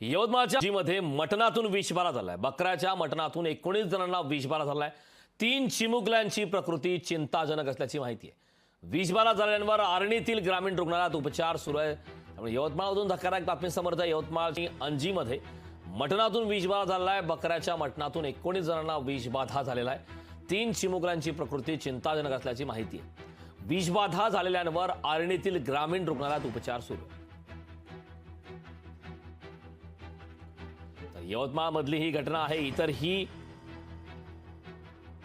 यवतमाळच्या जीमध्ये मटणातून विषबारा झालाय. बकऱ्याच्या मटणातून एकोणीस जणांना विषबारा झालाय. तीन चिमुकल्यांची प्रकृती चिंताजनक असल्याची माहिती आहे. विषबारा झाल्यावर आर्णीतील ग्रामीण रुग्णालयात उपचार सुरू आहे. त्यामुळे यवतमाळमधून धक्कादायक बातमी समोर यवतमाळ यवतमाळची अंजीमध्ये मटणातून विषबारा झालेला आहे बकऱ्याच्या मटणातून एकोणीस जणांना विषबाधा झालेला आहे. तीन चिमुकल्यांची प्रकृती चिंताजनक असल्याची माहिती आहे. विषबाधा झालेल्यांवर आर्णीतील ग्रामीण रुग्णालयात उपचार सुरू आहे. यवतमाळमधली ही घटना आहे. इतरही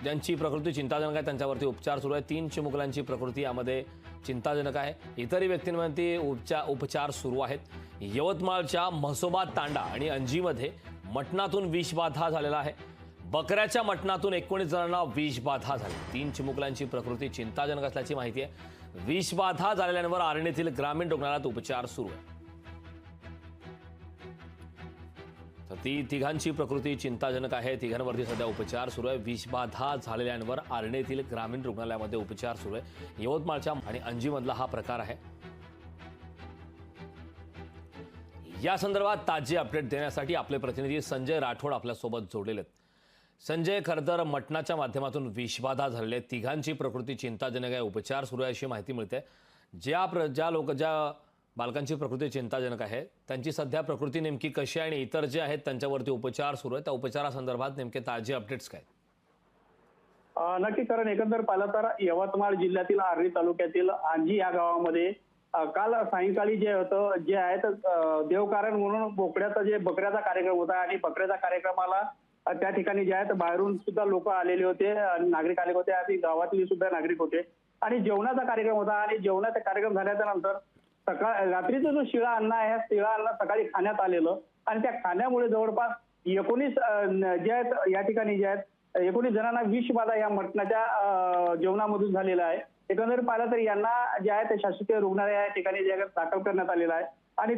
ज्यांची प्रकृती चिंताजनक आहे त्यांच्यावरती उपचार सुरू आहे तीन चिमुकल्यांची प्रकृती यामध्ये चिंताजनक आहे. इतरही व्यक्तींवरती उपचार उपचार सुरू आहेत. यवतमाळच्या म्हसोबा तांडा आणि अंजीमध्ये मटणातून विषबाधा झालेला आहे. बकऱ्याच्या मटणातून एकोणीस जणांना विषबाधा झाली. तीन चिमुकल्यांची प्रकृती चिंताजनक असल्याची माहिती आहे. विषबाधा झालेल्यांवर आरणीतील ग्रामीण रुग्णालयात उपचार सुरू आहे तर ती तिघांची प्रकृती चिंताजनक आहे. तिघांवरती सध्या उपचार सुरू आहे. विषबाधा झालेल्यांवर आर्णेतील ग्रामीण रुग्णालयामध्ये उपचार सुरू आहे. यवतमाळच्या आणि अंजीमधला हा प्रकार आहे. या संदर्भात ताजे अपडेट देण्यासाठी आपले प्रतिनिधी संजय राठोड आपल्यासोबत जोडलेले आहेत. संजय खरतर मटणाच्या माध्यमातून विषबाधा झालेले आहेत. तिघांची प्रकृती चिंताजनक आहे. उपचार सुरू आहे अशी माहिती मिळते. ज्या प्र ज्या लोक ज्या बालकांची प्रकृती चिंताजनक आहे. त्यांची सध्या प्रकृती नेमकी कशी आहे आणि इतर जे आहेत त्यांच्यावरती उपचार सुरू आहेत. त्या उपचारासंदर्भात नेमके ताजे अपडेट्स काय? नक्की कारण एकंदर पाहिलं तर यवतमाळ जिल्ह्यातील आर्वी तालुक्यातील आंजी या गावामध्ये काल सायंकाळी जे होतं जे आहे तर देवकारण म्हणून बोकड्याचा जे बकऱ्याचा कार्यक्रम होता आणि बकऱ्याच्या कार्यक्रमाला त्या ठिकाणी जे आहेत बाहेरून सुद्धा लोक आलेले होते आणि नागरिक आले होते आणि गावातले सुद्धा नागरिक होते. आणि जेवणाचा कार्यक्रम होता आणि जेवणाचा कार्यक्रम झाल्याच्यानंतर सकाळ रात्रीचा जो शिळा अन्न आहे शिळा अन्न सकाळी खाण्यात आलेलं आणि त्या खाण्यामुळे जवळपास एकोणीस जे आहेत या ठिकाणी जे आहेत एकोणीस जणांना विषबाधा या मटणाच्या जेवणामधून झालेला आहे. एकंदरीत पाहिलं तर यांना जे आहे ते शासकीय रुग्णालय या ठिकाणी जे आहे दाखल करण्यात आलेलं आहे. आणि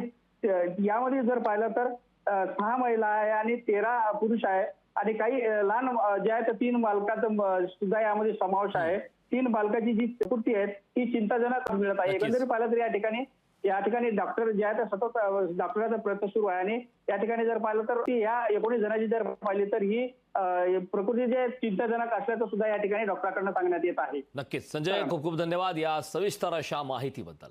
यामध्ये जर पाहिलं तर सहा महिला आहे आणि तेरा पुरुष आहे. आणि काही लहान जे आहे ते तीन बालकांचा सुद्धा यामध्ये समावेश आहे. तीन बालकाची जी प्रकृती आहे ती चिंताजनक मिळत आहे. एकंदरीत पाहिलं तर या ठिकाणी या ठिकाणी डॉक्टर जे आहे ते सतत डॉक्टरांचा प्रयत्न सुरू आहे आणि या ठिकाणी जर पाहिलं तर या एकोणीस जणांची जर पाहिली तर ही प्रकृती जे चिंताजनक असल्याचं सुद्धा या ठिकाणी डॉक्टरांकडून सांगण्यात येत आहे. नक्कीच. संजय खूप खूप धन्यवाद या सविस्तर अशा माहितीबद्दल.